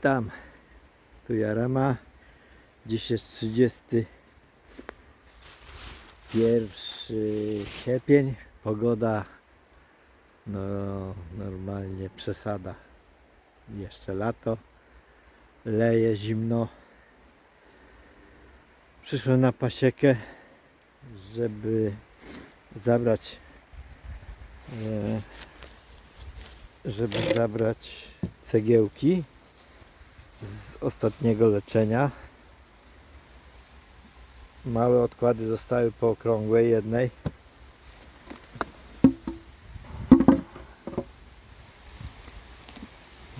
Witam, tu Jarema. Dziś jest 31 sierpień. Pogoda no normalnie przesada. Jeszcze lato. Leje zimno. Przyszłem na pasiekę, żeby zabrać e, żeby zabrać cegiełki z ostatniego leczenia. Małe odkłady zostały po okrągłej jednej.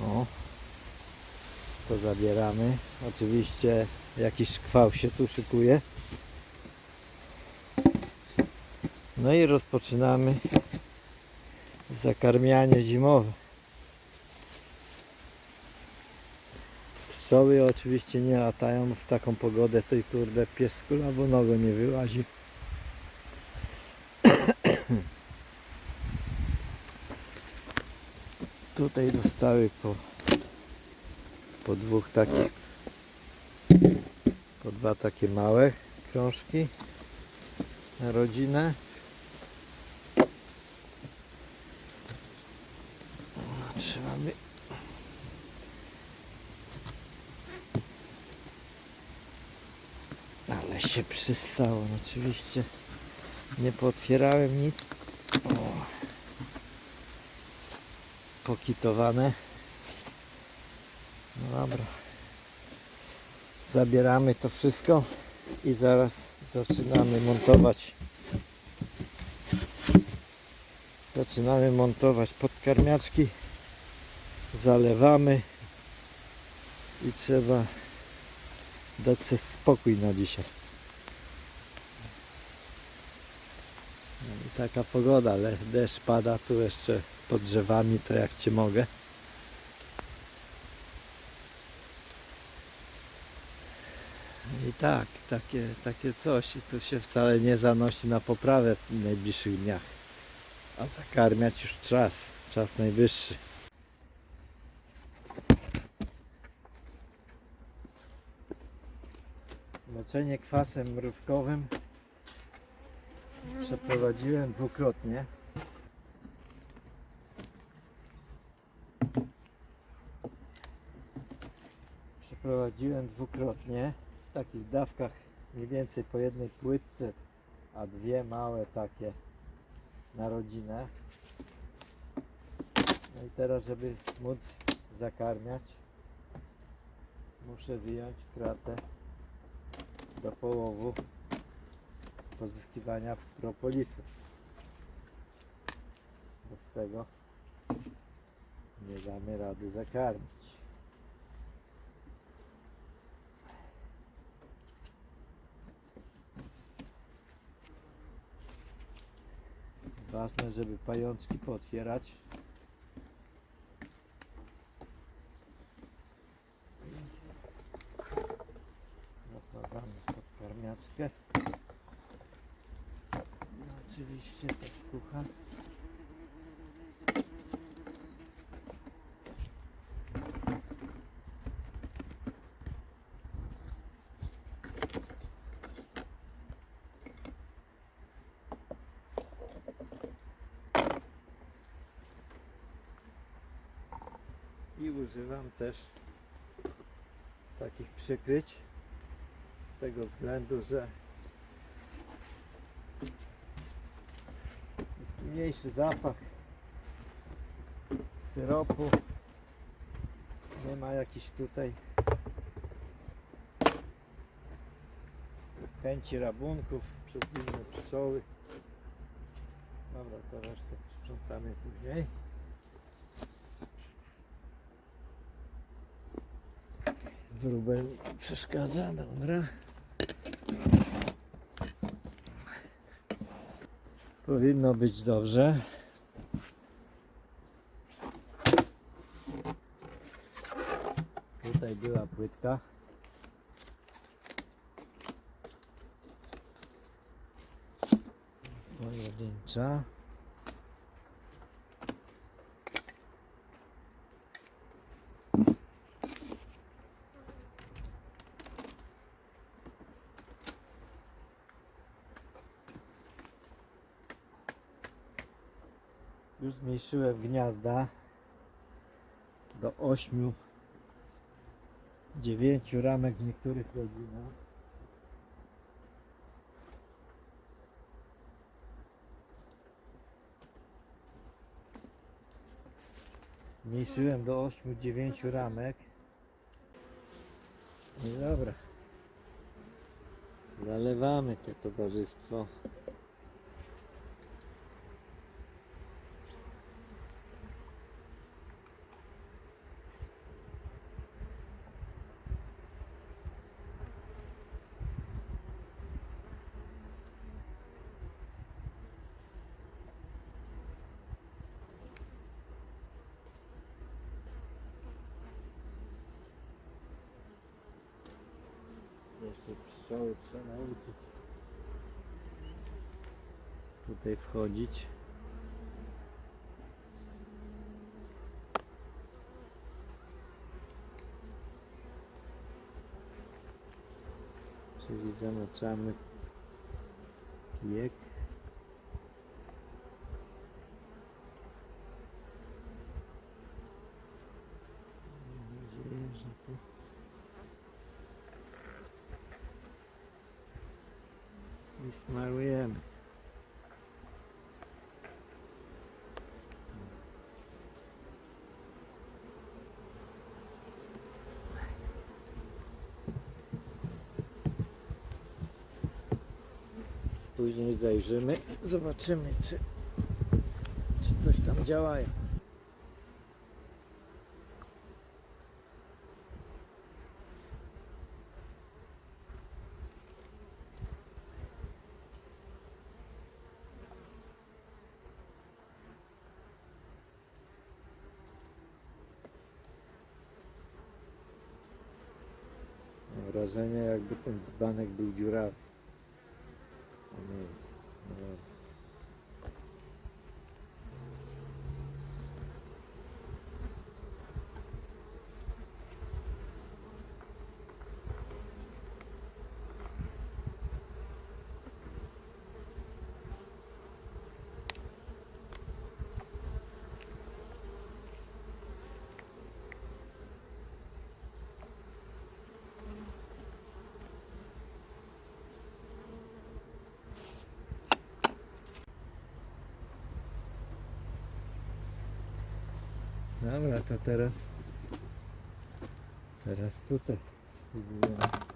O, to zabieramy. Oczywiście jakiś szkwał się tu szykuje. No i rozpoczynamy zakarmianie zimowe. Pszczoły oczywiście nie latają w taką pogodę, i kurde pies z kulawonogo nie wyłazi. Tutaj dostały po, po dwóch takich, po dwa takie małe krążki na rodzinę. Trzeba by Ale się przyssało, no oczywiście nie pootwierałem nic. O. Pokitowane. No dobra. Zabieramy to wszystko i zaraz zaczynamy montować. Zaczynamy montować podkarmiaczki. Zalewamy i trzeba dać sobie spokój na dzisiaj. No i taka pogoda, ale deszcz pada tu jeszcze pod drzewami, to jak cię mogę. I tak, takie, takie coś i to się wcale nie zanosi na poprawę w najbliższych dniach. A zakarmiać już czas, czas najwyższy. Leczenie kwasem mrówkowym przeprowadziłem dwukrotnie. Przeprowadziłem dwukrotnie w takich dawkach mniej więcej po jednej płytce, a dwie małe takie na rodzinę. No i teraz, żeby móc zakarmiać, muszę wyjąć kratę do połowu pozyskiwania propolisu. Bez tego nie damy rady zakarmić. Ważne, żeby pajączki pootwierać. Zakładamy podkarmiaczkę. No, oczywiście to skucha. I używam też takich przykryć z tego względu, że jest mniejszy zapach syropu. Nie ma jakichś tutaj chęci rabunków przez inne pszczoły. Dobra to resztę sprzątamy później wróbel przeszkadza, dobra Powinno być dobrze. Tutaj była płytka. Pojedyncza. Już zmniejszyłem gniazda do 8 9 ramek w niektórych rodzinach. Zmniejszyłem do 8-9 ramek. No i dobra. Zalewamy to towarzystwo. Jeszcze pszczoły trzeba nauczyć tutaj wchodzić. Czyli zanaczamy kijek. Mam nadzieję, że tu i smarujemy. Później zajrzymy, zobaczymy czy, czy coś tam działają. Mam wrażenie jakby ten dzbanek był dziurawy. A nie jest. No dobra. Dobra, to teraz teraz tutaj spróbujemy.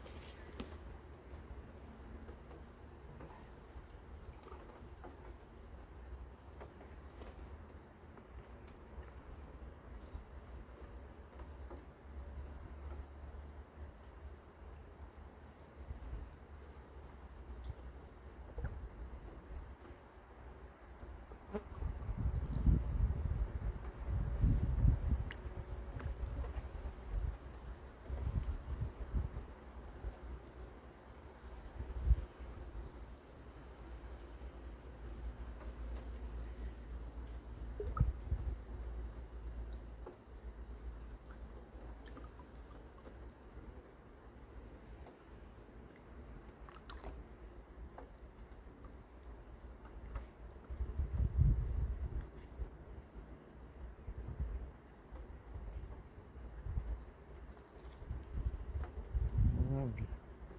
No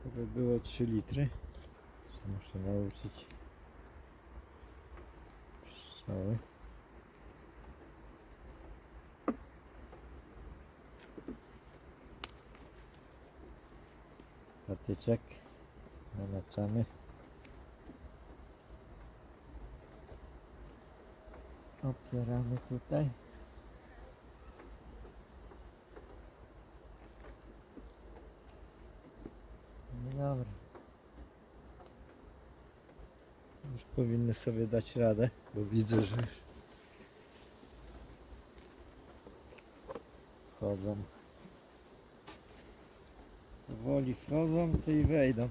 Dobra, to by było 3 litry. Muszę nauczyć pszczoły. Patyczek namaczamy. Opieramy tutaj. No dobra. Już powinny sobie dać radę, bo widzę, że już wchodzą. Powoli wchodzą, to i wejdą.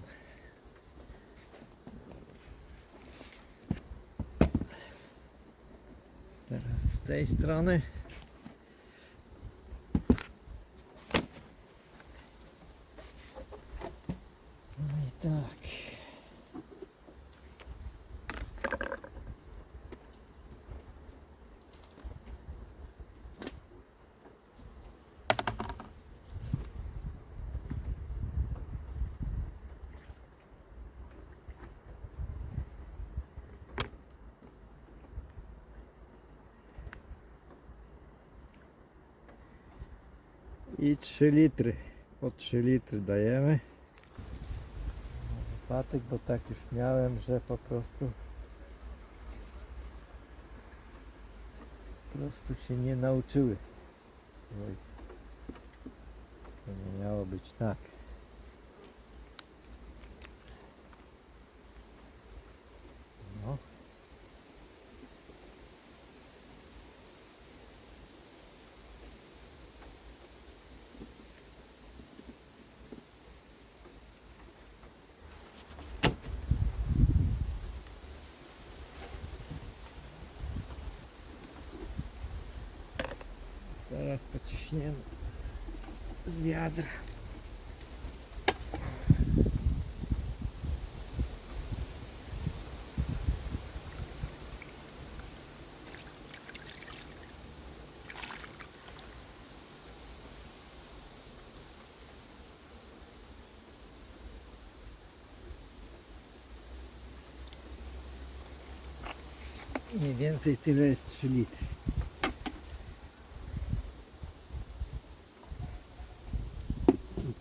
Teraz z tej strony. No i tak. I 3 litry. Po 3 litry dajemy. Wypadek, bo tak już miałem, że po prostu po prostu się nie nauczyły. Oj. To nie miało być tak. No. Teraz pociśniemy z wiadra. Mniej więcej tyle jest 3 litry.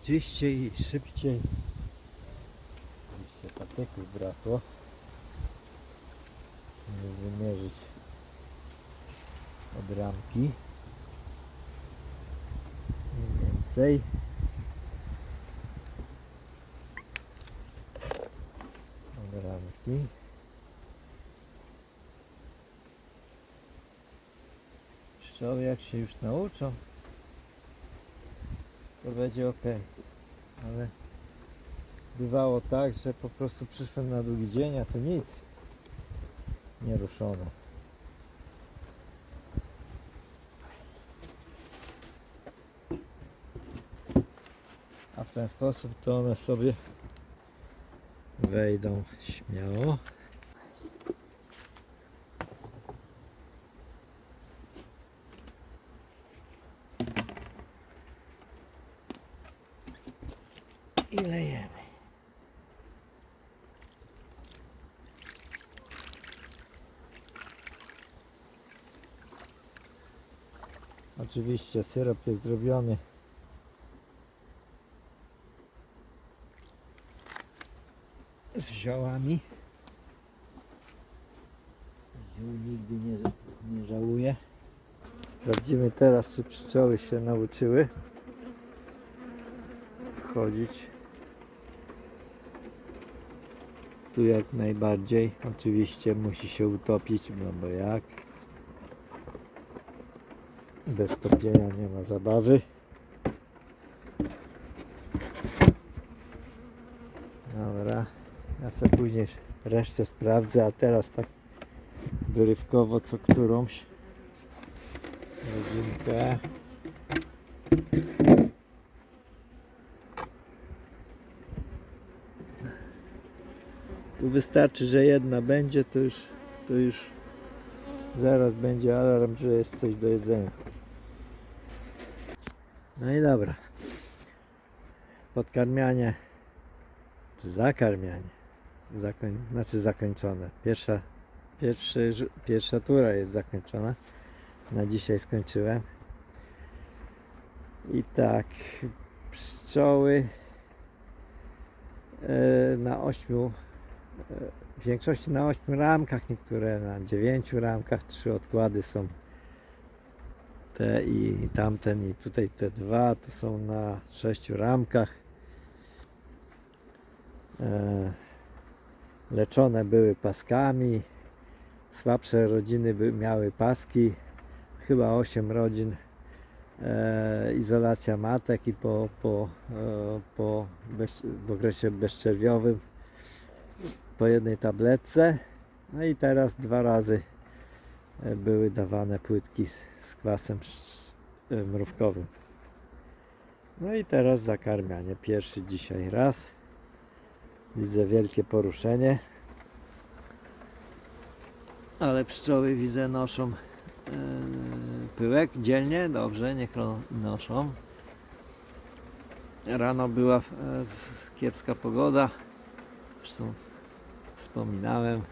Czyściej i szybciej. Oczywiście patyków brakło. Żeby wymierzyć od ramki. Mniej więcej. Od ramki. Pszczoły jak się już nauczą, to będzie ok. Ale bywało tak, że po prostu przyszłem na drugi dzień, a to nic. Nieruszone. A w ten sposób to one sobie wejdą śmiało. Oczywiście syrop jest zrobiony z ziołami. Ziół nigdy nie, nie żałuję. Sprawdzimy teraz, czy pszczoły się nauczyły chodzić. Tu jak najbardziej. Oczywiście musi się utopić, no bo jak? Bez topienia nie ma zabawy. Dobra, ja sobie później resztę sprawdzę, a teraz tak wyrywkowo co którąś rodzinkę. Tu wystarczy, że jedna będzie, to już, to już zaraz będzie alarm, że jest coś do jedzenia. No i dobra. Podkarmianie, czy zakarmianie, zakoń, znaczy zakończone. Pierwsza, pierwszy, pierwsza tura jest zakończona. Na dzisiaj skończyłem. I tak, pszczoły e, na ośmiu w większości na 8 ramkach, niektóre na 9 ramkach, trzy odkłady są te i tamten i tutaj te dwa to są na 6 ramkach. E, leczone były paskami, słabsze rodziny miały paski, chyba 8 rodzin. E, izolacja matek i po, po, e, po, bez, w okresie bezczerwiowym po jednej tabletce. No i teraz dwa razy były dawane płytki z- kwasem e, mrówkowym. No i teraz zakarmianie. Pierwszy dzisiaj raz. Widzę wielkie poruszenie. Ale pszczoły widzę noszą e, pyłek dzielnie. Dobrze, niech noszą. Rano była e, kiepska pogoda. Zresztą wspominałem.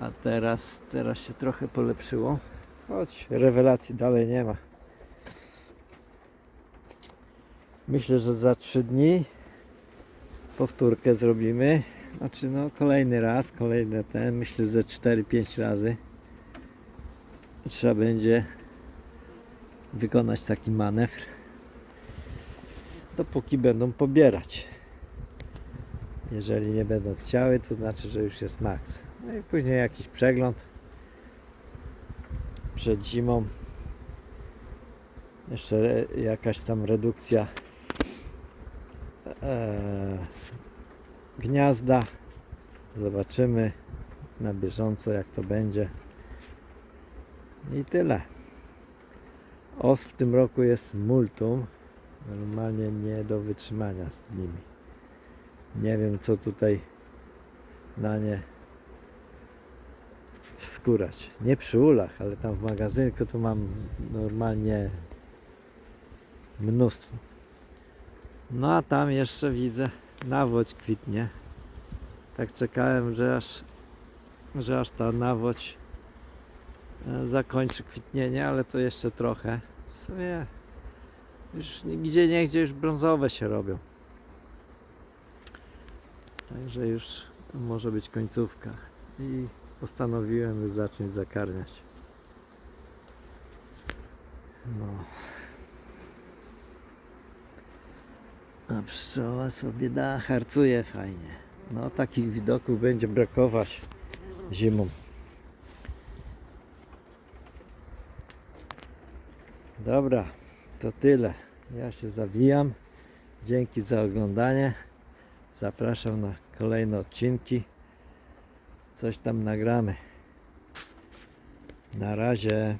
A teraz, teraz się trochę polepszyło. Choć rewelacji dalej nie ma. Myślę, że za 3 dni powtórkę zrobimy. Znaczy no kolejny raz, kolejny ten, myślę, że 4-5 razy trzeba będzie wykonać taki manewr. Dopóki będą pobierać. Jeżeli nie będą chciały, to znaczy, że już jest maks. No i później jakiś przegląd przed zimą. Jeszcze jakaś tam redukcja e, gniazda. Zobaczymy na bieżąco jak to będzie. I tyle. Os w tym roku jest multum. Normalnie nie do wytrzymania z nimi. Nie wiem co tutaj na nie wskórać. Nie przy ulach, ale tam w magazynku to mam normalnie mnóstwo. No a tam jeszcze widzę nawodź kwitnie. Tak czekałem, że aż, że aż ta nawodź e, zakończy kwitnienie, ale to jeszcze trochę. W sumie już gdzie nie gdzie już brązowe się robią. Także już może być końcówka. I postanowiłem już zacząć zakarmiać. No. A pszczoła sobie da, harcuje fajnie. No takich widoków będzie brakować zimą. Dobra, to tyle. Ja się zawijam. Dzięki za oglądanie. Zapraszam na kolejne odcinki. Coś tam nagramy. Na razie.